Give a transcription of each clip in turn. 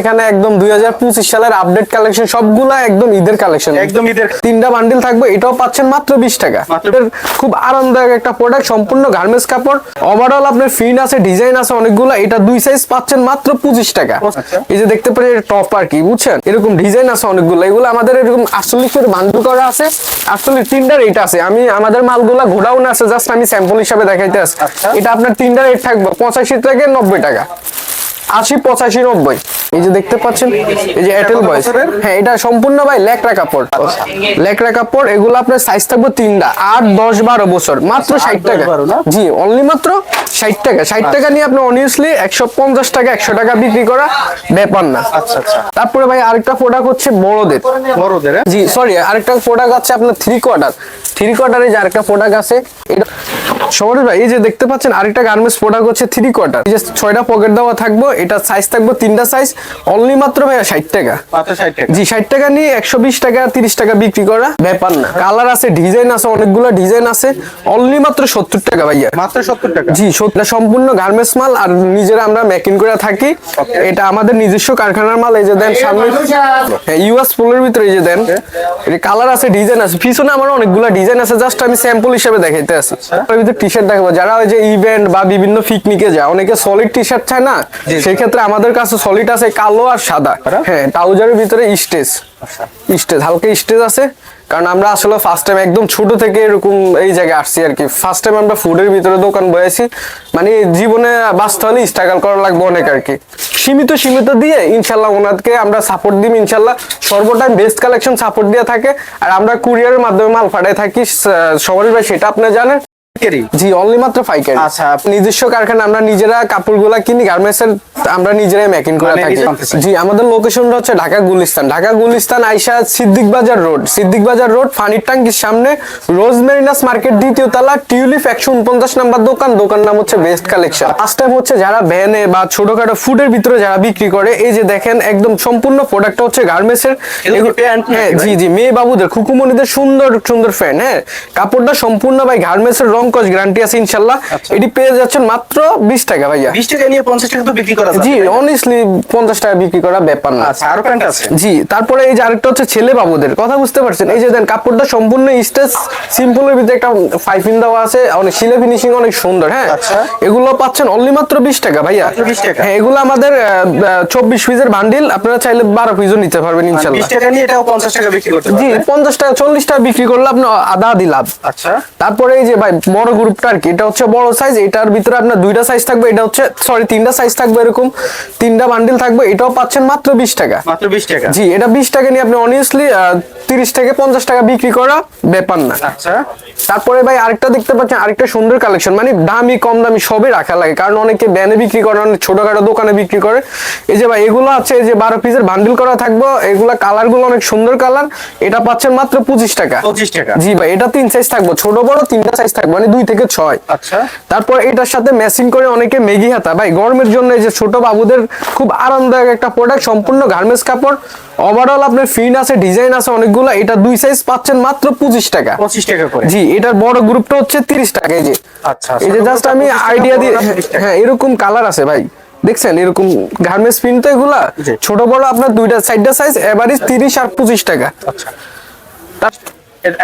এখানে একদম দুই সালের আপডেট কালেকশন সবগুলা একদম ঈদের কালেকশন একদম ঈদের তিনটা বান্ডিল থাকবে এটাও পাচ্ছেন মাত্র বিশ টাকা। খুব আরামদায়ক একটা প্রোডাক্ট সম্পূর্ণ গার্মেন্টস কাপড়। ওভারঅল আপনার ফিন আছে ডিজাইন আছে অনেকগুলো এটা দুই সাইজ পাচ্ছেন মাত্র পঁচিশ টাকা। আচ্ছা। এই যে দেখতে পারেন টপ আর কি বুঝছেন? এরকম ডিজাইন আছে অনেকগুলো এগুলো আমাদের এরকম আটচল্লিশ করে বান্ডিল করা আছে। আটচল্লিশ তিনটা রেট আছে আমি আমাদের মালগুলা গোডাউন আছে জাস্ট আমি স্যাম্পল হিসাবে দেখাইতে আসি আচ্ছা। এটা আপনার তিনটা রেট থাকবে পঁচাশি থেকে নব্বই টাকা। আশি পঁচাশি নব্বই। এই যে দেখতে পাচ্ছেন এই যে এয়ারটেল বয়েস? হ্যাঁ এটা সম্পূর্ণ ভাই লেকড়া কাপড়। লেকড়া কাপড় এগুলো আপনার সাইজ থাকবে তিনটা আট দশ বারো বছর মাত্র ষাট টাকা। জি অনলি মাত্র ষাট টাকা। ষাট টাকা নিয়ে আপনি অনিয়াসলি একশো পঞ্চাশ টাকা একশো টাকা বিক্রি করা ব্যাপার না। আচ্ছা আচ্ছা। তারপরে ভাই আরেকটা প্রোডাক্ট হচ্ছে বড়দের। বড়দের হ্যাঁ? জি সরি আরেকটা প্রোডাক্ট আছে আপনার থ্রি কোয়ার্টার থ্রি কোয়ার্টারে যে আরেকটা প্রোডাক্ট আছে সবাই ভাই এই যে দেখতে পাচ্ছেন আরেকটা গার্মেন্টস প্রোডাক্ট হচ্ছে থ্রি কোয়ার্টার এই যে ছয়টা পকেট দেওয়া থাকব এটা সাইজ থাকবে তিনটা সাইজ অনলি মাত্র ভাইয়া ষাট টাকা। জি ষাট টাকা নিয়ে একশো বিশ টাকা তিরিশ টাকা বিক্রি করা। ব্যাপার না। কালার আছে ডিজাইন আছে অনেকগুলো ডিজাইন আছে অনলি মাত্র সত্তর টাকা ভাইয়া। মাত্র সত্তর টাকা। জি সত্যি সম্পূর্ণ গার্মেন্টস মাল আর নিজেরা আমরা মেকিং করে থাকি। এটা আমাদের নিজস্ব কারখানার মাল এই যে দেন সামনে ইউএস ফুলের ভিতরে এই যে দেন। এটা কালার আছে ডিজাইন আছে পিছনে আমার অনেকগুলো ডিজাইন আছে জাস্ট আমি স্যাম্পল হিসেবে দেখাইতে আছি। টি শার্ট দেখাবো যারা ওই যে ইভেন্ট বা বিভিন্ন পিকনিকে যায় অনেকে সলিড টি শার্ট চায় না? সেই ক্ষেত্রে আমাদের কাছে সলিড আছে কালো আর সাদা। হ্যাঁ ট্রাউজারের ভিতরে স্টেজ স্টেজ হালকা স্টেজ আছে। কারণ আমরা আসলে ফার্স্ট টাইম একদম ছোট থেকে এরকম এই জায়গায় আসছি আর কি। ফার্স্ট টাইম আমরা ফুডের ভিতরে দোকান বয়েছি। মানে জীবনে বাঁচতে হলে স্ট্রাগল করা লাগবে অনেক আর কি। সীমিত সীমিত দিয়ে ইনশাল্লাহ ওনাদেরকে আমরা সাপোর্ট দিই ইনশাল্লাহ সর্বটাই বেস্ট কালেকশন সাপোর্ট দিয়ে থাকে। আর আমরা কুরিয়ারের মাধ্যমে মাল পাঠাই থাকি সবারই ভাই, সেটা আপনি জানেন। কেরি জি অনলি মাত্র পাইকারি। আচ্ছা। নিজস্ব কারখানা আমরা নিজেরা কাপড়গুলা কিনি গার্মেন্টস এর আমরা নিজেরাই মেকিং করে মানে থাকি। জি আমাদের লোকেশনটা হচ্ছে ঢাকা গুলিস্তান। ঢাকা গুলিস্তান আইসা সিদ্দিক বাজার রোড। সিদ্দিক বাজার রোড ফানির টাঙ্কির সামনে রোজ মেরিনাস মার্কেট দ্বিতীয় তলা টিউলিপ একশো উনপঞ্চাশ নাম্বার দোকান। দোকান নাম হচ্ছে বেস্ট কালেকশন ফার্স্ট টাইম হচ্ছে যারা ভ্যানে বা ছোটখাটো ফুডের ভিতরে যারা বিক্রি করে এই যে দেখেন একদম সম্পূর্ণ প্রোডাক্টটা হচ্ছে গার্মেন্টস এর হ্যাঁ জি জি মেয়ে বাবুদের খুকুমনিদের সুন্দর সুন্দর ফ্যান হ্যাঁ। কাপড়টা সম্পূর্ণ ভাই গার্মেন্টস এর রং কস গ্যারান্টি আছে ইনশাল্লাহ। এটি পেয়ে যাচ্ছেন মাত্র বিশ টাকা ভাইয়া। বিশ টাকা নিয়ে পঞ্চাশ টাকা তো বিক্রি করা জি অনেস্টলি পঞ্চাশ টাকা বিক্রি করা ব্যাপার না। আচ্ছা আরও প্যান্ট আছে। জি তারপরে এই যে আরেকটা হচ্ছে ছেলে বাবুদের। কথা বুঝতে পারছেন? এই যে দেন কাপড়টা সম্পূর্ণ স্টেজ সিম্পলের ভিতরে একটা ফাইফিন দেওয়া আছে। অনেক শিলে ফিনিশিং অনেক সুন্দর হ্যাঁ? আচ্ছা। এগুলো পাচ্ছেন অনলি মাত্র বিশ টাকা ভাইয়া। 20 টাকা? হ্যাঁ এগুলো আমাদের চব্বিশ পিসের বান্ডিল আপনারা চাইলে বারো পিসও নিতে পারবেন বিশ ইনশাল্লাহ। টাকা নিয়ে এটাও পঞ্চাশ টাকা বিক্রি করতে জি পঞ্চাশ টাকা চল্লিশ টাকা বিক্রি করলে আপনার আধা আধি লাভ। আচ্ছা। তারপরে এই যে ভাই বড় গ্রুপটা আর কি। এটা হচ্ছে বড় সাইজ এটার ভিতরে আপনার দুইটা সাইজ থাকবে এটা হচ্ছে সরি তিনটা সাইজ থাকবে এরকম। তিনটা বান্ডিল থাকবে এটাও পাচ্ছেন মাত্র বিশ টাকা। মাত্র বিশ টাকা? জি এটা বিশ টাকা নিয়ে আপনি অনিয়াসলি তিরিশ থেকে পঞ্চাশ টাকা বিক্রি করা ব্যাপার না। আচ্ছা। তারপরে ভাই আরেকটা দেখতে পাচ্ছেন আরেকটা সুন্দর কালেকশন মানে দামি কম দামি সবই রাখা লাগে। কারণ অনেকে ব্যানে বিক্রি করে অনেক ছোটখাটো দোকানে বিক্রি করে। এই যে ভাই এগুলো আছে এই যে বারো পিসের বান্ডিল করা থাকবে এগুলা কালারগুলো অনেক সুন্দর কালার এটা পাচ্ছেন মাত্র পঁচিশ টাকা। পঁচিশ টাকা। জি ভাই এটা তিন সাইজ থাকবে ছোট বড় তিনটা সাইজ থাকবে মানে দুই থেকে ছয়। আচ্ছা। তারপর এটার সাথে ম্যাচিং করে অনেকে মেগি হাতা। ভাই গরমের জন্য যে ছোট বাবুদের খুব আরামদায়ক একটা প্রোডাক্ট সম্পূর্ণ গার্মেন্টস কাপড়। ওভারঅল আপনার ফিন আছে ডিজাইন আছে অনেকগুলো। এটা দুই সাইজ পাচ্ছেন মাত্র পঁচিশ টাকা। পঁচিশ টাকা করে। জি এটার বড় গ্রুপটা হচ্ছে তিরিশ টাকা এই যে। আচ্ছা এই যে জাস্ট আমি আইডিয়া দিয়ে বড়টা 30 টাকা। হ্যাঁ এরকম কালার আছে ভাই। দেখছেন এরকম গার্মেন্টস প্রিন্ট তো এগুলা। ছোট বড় আপনার দুইটা সাইডটা সাইজ এভারেজ তিরিশ আর পঁচিশ টাকা। আচ্ছা।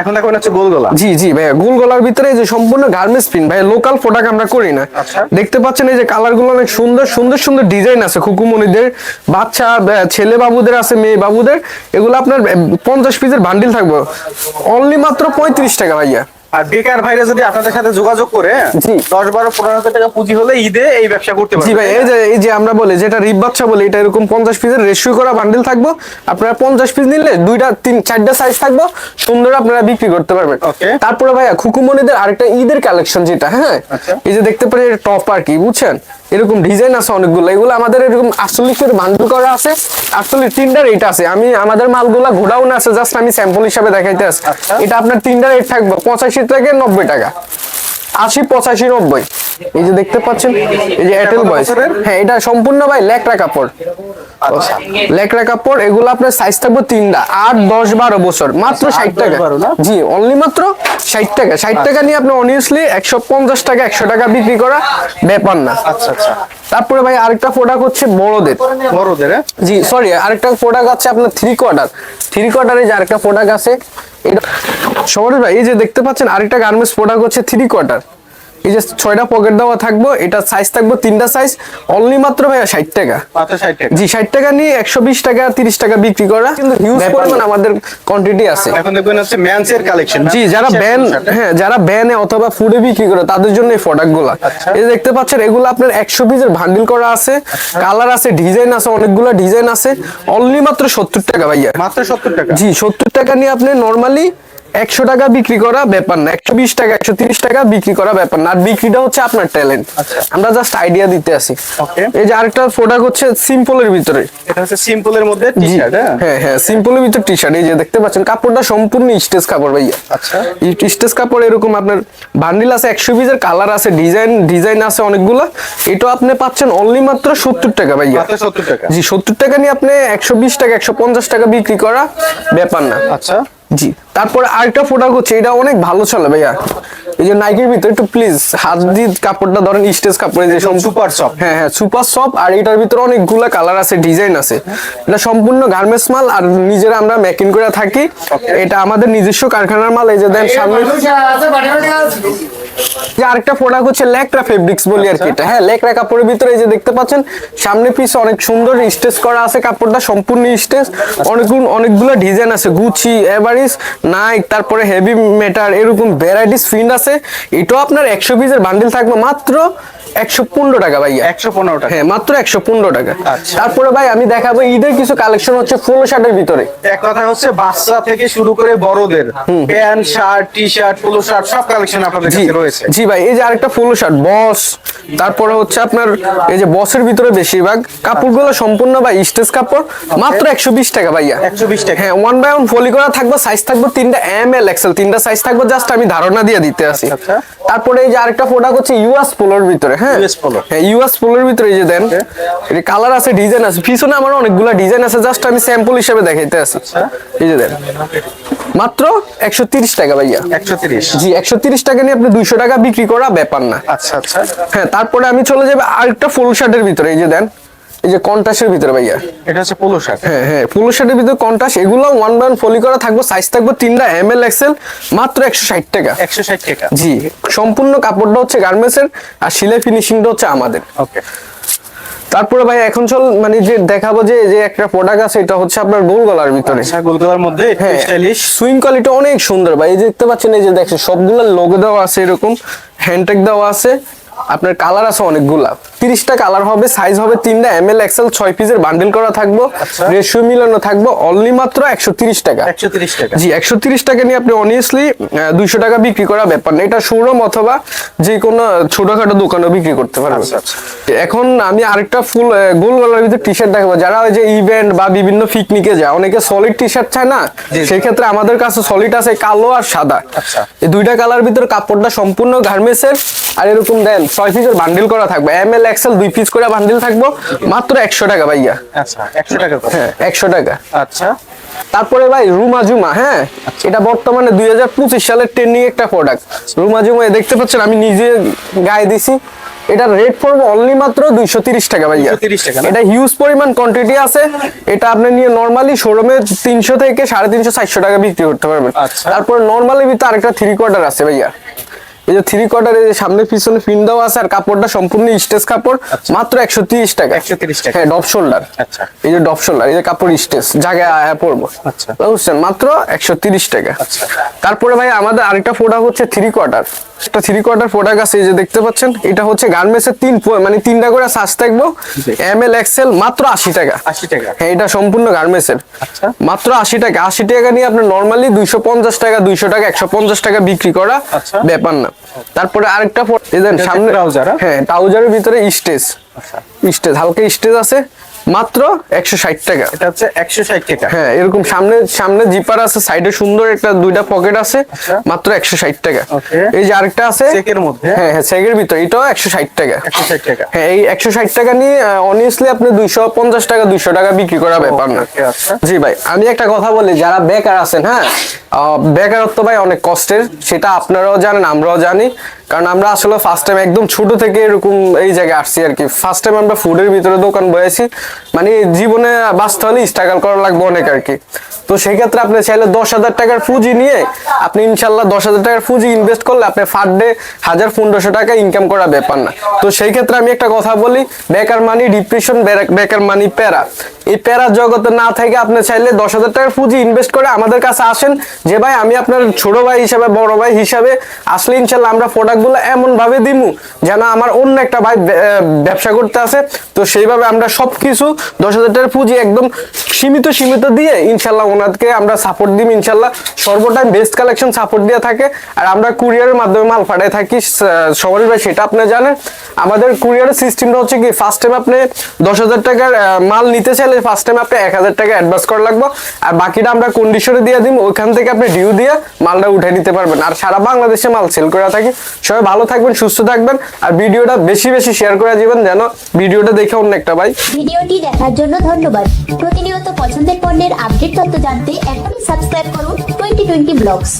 এখন দেখো হচ্ছে গোল গলা। জি জি ভাইয়া গোল গলার ভিতরে যে সম্পূর্ণ গার্মেন্টস প্রিন্ট ভাই লোকাল প্রোডাক্ট আমরা করি না। আচ্ছা। দেখতে পাচ্ছেন এই যে কালারগুলো অনেক সুন্দর সুন্দর সুন্দর ডিজাইন আছে খুকুমনিদের বাচ্চা ছেলে বাবুদের আছে মেয়ে বাবুদের। এগুলো আপনার পঞ্চাশ পিসের বান্ডিল থাকবে। অনলি মাত্র পঁয়ত্রিশ টাকা ভাইয়া। আর বেকার ভাইরা যদি আপনাদের সাথে যোগাযোগ করে দশ বারো পনেরো হাজার টাকা পুঁজি হলে ঈদে এই ব্যবসা করতে জি পারবে ভাই এই যে এই যে আমরা বলি যেটা রিপ বাচ্চা বলি এটা এরকম পঞ্চাশ পিসের রেশিও করা বান্ডিল থাকব। আপনারা পঞ্চাশ পিস নিলে দুইটা তিন চারটা সাইজ থাকব। সুন্দর আপনারা বিক্রি করতে পারবেন। তারপরে ভাইয়া খুকুমনিদের আরেকটা ঈদের কালেকশন যেটা হ্যাঁ? আচ্ছা। এই যে দেখতে পারেন টপ আর কি বুঝছেন? এরকম ডিজাইন আছে অনেকগুলো। এগুলো আমাদের এরকম আটচল্লিশের করে করা আছে আটচল্লিশ তিনটা রেট আছে। আমি আমাদের মালগুলা গোডাউন আছে জাস্ট আমি স্যাম্পল হিসাবে দেখাইতে আসি আচ্ছা। এটা আপনার তিনটা রেট থাকবে পঁচাশি থেকে নব্বই টাকা। আশি পঁচাশি নব্বই। এই যে দেখতে পাচ্ছেন এই যে এয়ারটেল বয়স হ্যাঁ এটা সম্পূর্ণ ভাই লেকড়া কাপড়। আচ্ছা। লেকড়া কাপড় এগুলো আপনার সাইজ থাকবে তিনটা আট দশ বারো বছর। মাত্র আচ্ছা, ষাট টাকা? জি অনলি মাত্র ষাট টাকা। ষাট টাকা নিয়ে আপনি অনিয়াসলি একশো পঞ্চাশ টাকা একশো টাকা বিক্রি করা ব্যাপার না। আচ্ছা আচ্ছা। তারপরে ভাই আরেকটা প্রোডাক্ট হচ্ছে বড়দের। বড়দের হ্যাঁ? জি সরি আরেকটা প্রোডাক্ট আছে আপনার থ্রি কোয়ার্টার থ্রি কোয়ার্টারে যে আরেকটা প্রোডাক্ট আছে এটা সবার ভাই এই যে দেখতে পাচ্ছেন আরেকটা গার্মেন্টস প্রোডাক্ট হচ্ছে থ্রি কোয়ার্টার এই যে ছয়টা পকেট দেওয়া থাকব এটা সাইজ থাকব তিনটা সাইজ অনলি মাত্র ভাইয়া ষাট টাকা। জি ষাট টাকা নিয়ে একশো বিশ টাকা তিরিশ টাকা বিক্রি করা। কিন্তু হিউজ পরিমাণ আমাদের কোয়ান্টিটি আছে। এখন দেখবেন হচ্ছে ম্যানসের কালেকশন জি যারা ব্যান হ্যাঁ যারা ব্যানে অথবা ফুডে বিক্রি করে তাদের জন্য এই প্রোডাক্টগুলা। আচ্ছা। এই দেখতে পাচ্ছেন এগুলো আপনার একশো পিসের ভান্ডিল করা আছে। কালার আছে ডিজাইন আছে অনেকগুলো ডিজাইন আছে। অনলি মাত্র সত্তর টাকা ভাইয়া। মাত্র সত্তর টাকা। জি সত্তর টাকা নিয়ে আপনি নর্মালি একশো টাকা বিক্রি করা ব্যাপার না একশো বিশ টাকা একশো তিরিশ টাকা বিক্রি করা ব্যাপার না। আর বিক্রিটা হচ্ছে আপনার ট্যালেন্ট আচ্ছা। আমরা জাস্ট আইডিয়া দিতে আসি। এই যে আরেকটা প্রোডাক্ট হচ্ছে সিম্পলের ভিতরে। এটা হচ্ছে সিম্পলের মধ্যে টি জি, শার্ট হ্যাঁ? হ্যাঁ হ্যাঁ সিম্পলের ভিতর টি শার্ট এই যে দেখতে পাচ্ছেন কাপড়টা সম্পূর্ণ স্টেজ কাপড় ভাইয়া। আচ্ছা। স্টেজ কাপড় এরকম আপনার বান্ডিল আছে একশো পিসের কালার আছে ডিজাইন ডিজাইন আছে অনেকগুলো। এটা আপনি পাচ্ছেন অনলি মাত্র সত্তর টাকা ভাইয়া। সত্তর টাকা। জি সত্তর টাকা নিয়ে আপনি একশো বিশ টাকা একশো পঞ্চাশ টাকা বিক্রি করা ব্যাপার না। আচ্ছা। জি তারপরে আরেকটা প্রোডাক্ট হচ্ছে এটা অনেক ভালো চলে ভাইয়া। এই যে নাইকের ভিতরে একটু প্লিজ হাত দিয়ে কাপড়টা ধরেন স্টেজ কাপড়ে যে সুপার সপ হ্যাঁ হ্যাঁ সুপার সপ আর এটার ভিতরে অনেকগুলা কালার আছে ডিজাইন আছে। এটা সম্পূর্ণ গার্মেন্টস মাল আর নিজেরা আমরা মেকিং করে থাকি। এটা আমাদের নিজস্ব কারখানার মাল এই যে দেন সামনে যে আরেকটা প্রোডাক্ট হচ্ছে লেকরা ফেব্রিক্স বলি আর কি এটা। হ্যাঁ লেকরা কাপড়ের ভিতরে এই যে দেখতে পাচ্ছেন সামনে পিস অনেক সুন্দর স্টেচ করা আছে কাপড়টা সম্পূর্ণ স্টেচ অনেকগুলো অনেকগুলো ডিজাইন আছে গুচি এভারিস নাইক তারপরে হেভি মেটার এরকম ভ্যারাইটিস প্রিন্ট আছে। এটাও আপনার একশো পিসের বান্ডিল থাকবে। মাত্র একশো পনেরো টাকা ভাইয়া। একশো পনেরো টাকা। হ্যাঁ মাত্র একশো পনেরো টাকা। আচ্ছা। তারপরে ভাই আমি দেখাবো ঈদের কিছু কালেকশন হচ্ছে ফুল শার্টের ভিতরে। এক কথা হচ্ছে বাচ্চা থেকে শুরু করে বড়দের pant shirt T shirt polo shirt সব কালেকশন আপনাদের জি কাছে রয়েছে। জি ভাই এই যে আরেকটা ফুল শার্ট বস। তারপরে হচ্ছে আপনার এই যে বসের ভিতরে বেশিরভাগ। কাপড়গুলো সম্পূর্ণ ভাই স্টেজ কাপড়। মাত্র একশো বিশ টাকা ভাইয়া। 120 টাকা। হ্যাঁ ওয়ান বাই ওয়ান ফলি করা থাকবে সাইজ থাকব তিনটা এম এল এক্সেল তিনটা সাইজ থাকব জাস্ট আমি ধারণা দিয়ে দিতে আসি। আচ্ছা। তারপরে এই যে আরেকটা প্রোডাক্ট হচ্ছে ইউএস পোলোর ভিতরে হ্যাঁ হ্যাঁ ইউএস পোলোর ভিতরে এই যে দেন এই কালার আছে ডিজাইন আছে। পিছনে আমার অনেকগুলো ডিজাইন আছে জাস্ট আমি স্যাম্পল হিসেবে দেখাইতে আসি আচ্ছা। এই যে দেন মাত্র একশো তিরিশ টাকা ভাইয়া। একশো তিরিশ। জি একশো তিরিশ টাকা নিয়ে আপনি দুইশো টাকা বিক্রি করা ব্যাপার না। আচ্ছা আচ্ছা। হ্যাঁ তারপরে আমি চলে যাব আরেকটা ফুল শার্টের ভিতরে এই যে দেন এই যে কন্টাসের ভিতরে ভাইয়া? এটা হচ্ছে পোলো শার্ট হ্যাঁ হ্যাঁ ফুল শার্টের ভিতরে কন্টাস এগুলো ওয়ান বাই ওয়ান ফলি করা থাকবে সাইজ থাকবে তিনটা এম এল এক্সেল মাত্র একশো ষাট টাকা। একশো ষাট টাকা। জি সম্পূর্ণ কাপড়টা হচ্ছে গার্মেন্টস এর আর সিলাই ফিনিশিংটা হচ্ছে আমাদের। ওকে তারপরে ভাই এখন চল মানে যে দেখাবো যে যে একটা প্রোডাক্ট আছে এটা হচ্ছে আপনার গোল গলার ভিতরে। আচ্ছা গোলগোলার মধ্যে হ্যাঁ স্টাইলিশ সুইং কোয়ালিটি অনেক সুন্দর ভাই এই যে দেখতে পাচ্ছেন এই যে দেখছেন সবগুলো লোগো দেওয়া আছে এরকম হ্যান্ডটেক দেওয়া আছে আপনার কালার আছে অনেকগুলা। তিরিশটা কালার হবে সাইজ হবে তিনটা এম এল এক্সেল ছয় পিসের বান্ডেল করা থাকব। আচ্ছা। রেশিও মিলানো থাকব অনলি মাত্র একশো তিরিশ টাকা। একশো তিরিশ টাকা। জি একশো তিরিশ টাকা নিয়ে আপনি অনিয়াসলি দুইশো টাকা বিক্রি করা ব্যাপার না। এটা শোরুম অথবা যে কোনো ছোটখাটো দোকানেও বিক্রি করতে পারবেন। আচ্ছা, আচ্ছা। এখন আমি আরেকটা ফুল গোল গলার ভিতরে টি শার্ট দেখাবো। যারা ওই যে ইভেন্ট বা বিভিন্ন পিকনিকে যায় অনেকে সলিড টি শার্ট চায় না? জি, জি। সেই ক্ষেত্রে আমাদের কাছে সলিড আছে কালো আর সাদা। আচ্ছা। এই দুইটা কালার ভিতরে কাপড়টা সম্পূর্ণ গার্মেন্টসের আর এরকম দেন ছয় পিসের বান্ডিল করা থাকবে। এম এল এক্সেল দুই পিস করে বান্ডিল থাকব। মাত্র একশো টাকা ভাইয়া। আচ্ছা একশো টাকা হ্যাঁ একশো টাকা। আচ্ছা। তারপরে ভাই রুমা জুমা হ্যাঁ? এটা বর্তমানে দুই হাজার পঁচিশ সালের ট্রেন্ডিং একটা প্রোডাক্ট রুমা জুমা দেখতে পাচ্ছেন আমি নিজে গায়ে দিছি। এটার রেট পড়বে অনলি মাত্র দুইশো তিরিশ টাকা ভাইয়া। 230 টাকা এটা হিউজ পরিমাণ কোয়ান্টিটি আছে। এটা আপনি নিয়ে নর্মালি শোরুমে তিনশো থেকে সাড়ে তিনশো চারশো টাকা বিক্রি করতে পারবেন। আচ্ছা। তারপর নর্মালি ভিতরে আরেকটা থ্রি কোয়ার্টার আছে ভাইয়া। এই যে থ্রি কোয়ার্টার এই যে সামনে পিছনে পিন দেওয়া আছে আর কাপড়টা সম্পূর্ণ স্টেজ কাপড় মাত্র একশো তিরিশ টাকা। 130 টাকা। হ্যাঁ ডপ শোল্ডার আচ্ছা। এই যে ডপ শোল্ডার এই যে কাপড় স্টেজ জায়গায় পড়ব আচ্ছা। বুঝছেন মাত্র একশো তিরিশ টাকা। আচ্ছা। তারপরে ভাই আমাদের আরেকটা প্রোডাক্ট হচ্ছে থ্রি কোয়ার্টার একটা থ্রি কোয়ার্টার প্রোডাক্ট আছে এই যে দেখতে পাচ্ছেন এটা হচ্ছে গার্মেন্টস এর তিন মানে তিনটা করে সাজ থাকব। এম এল এক্সেল মাত্র আশি টাকা। আশি টাকা। হ্যাঁ এটা সম্পূর্ণ গার্মেন্টসের আচ্ছা। মাত্র আশি টাকা। আশি টাকা নিয়ে আপনি নর্মালি দুইশো পঞ্চাশ টাকা দুইশো টাকা একশো পঞ্চাশ টাকা বিক্রি করা আচ্ছা। ব্যাপার না। তারপরে আরেকটা সামনে ট্রাউজার হ্যাঁ? হ্যাঁ ট্রাউজারের ভিতরে স্টেজ। আচ্ছা। স্টেজ হালকা স্টেজ আছে। মাত্র একশো ষাট টাকা। এটা হচ্ছে একশো ষাট টাকা। হ্যাঁ এরকম সামনে সামনে জিপার আছে সাইডে সুন্দর একটা দুইটা পকেট আছে আচ্ছা। মাত্র একশো ষাট টাকা। এই যে আরেকটা আছে চেকের মধ্যে হ্যাঁ? হ্যাঁ সেগের ভিতর এটাও একশো ষাট টাকা। একশো ষাট টাকা। হ্যাঁ এই একশো ষাট টাকা নিয়ে অনেস্টলি আপনি দুইশো পঞ্চাশ টাকা দুইশো টাকা বিক্রি করা ব্যাপার না। আচ্ছা। জি ভাই আমি একটা কথা বলি যারা বেকার আছেন হ্যাঁ বেকারত্ব ভাই অনেক কষ্টের সেটা আপনারাও জানেন আমরাও জানি। কারণ আমরা আসলে ফার্স্ট টাইম একদম ছোট থেকে এরকম এই জায়গায় আসছি আর কি। ফার্স্ট টাইম আমরা ফুডের ভিতরে দোকান বয়েছি মানে জীবনে বাঁচতে হলে স্ট্রাগল করা লাগবে অনেক আর কি। তো সেই ক্ষেত্রে আপনি চাইলে দশ হাজার টাকার পুঁজি নিয়ে আপনি ইনশাল্লাহ দশ হাজার টাকার পুঁজি ইনভেস্ট করলে আপনি ফার ডে হাজার পনেরোশো টাকা ইনকাম করা ব্যাপার না। তো সেই ক্ষেত্রে আমি একটা কথা বলি, বেকার মানি ডিপ্রেশন বেকার মানি প্যারা। এই প্যারা জগতে না থেকে আপনি চাইলে দশ হাজার টাকার পুঁজি ইনভেস্ট করে আমাদের কাছে আসেন যে, ভাই, আমি আপনার ছোট ভাই হিসাবে, বড় ভাই হিসাবে আসলে ইনশাল্লাহ আমরা প্রোডাক্টগুলো এমন ভাবে দিমু যেন আমার অন্য একটা ভাই ব্যবসা করতে আছে তো সেইভাবে আমরা সবকিছু দশ হাজার টাকার পুঁজি একদম সীমিত সীমিত দিয়ে ইনশাল্লাহ ওনাদেরকে আমরা সাপোর্ট দিই ইনশাল্লাহ। সর্বটাইম বেস্ট কালেকশন সাপোর্ট দিয়ে থাকে। আর আমরা কুরিয়ারের মাধ্যমে মাল পাঠাই থাকি সবারই ভাই, সেটা আপনি জানেন। আমাদের কুরিয়ারের সিস্টেমটা হচ্ছে কি ফার্স্ট টাইম আপনি দশ হাজার টাকার মাল নিতে চাইলে ফার্স্ট টাইম আপনি এক হাজার টাকা অ্যাডভান্স করা লাগবে। আর বাকিটা আমরা কন্ডিশনে দিয়ে দিই ওইখান থেকে আপনি ডিউ দিয়ে মালটা উঠে নিতে পারবেন। আর সারা বাংলাদেশে মাল সেল করে থাকি। সবাই ভালো থাকবেন, সুস্থ থাকবেন। আর ভিডিওটা বেশি বেশি শেয়ার করে দিবেন যেন ভিডিওটা দেখে অন্য একটা ভাই। ভিডিওটি দেখার জন্য ধন্যবাদ। প্রতিনিয়ত পছন্দের পণ্যের আপডেট তথ্য জানতে এখনই সাবস্ক্রাইব করুন টোয়েন্টি টোয়েন্টি ব্লগস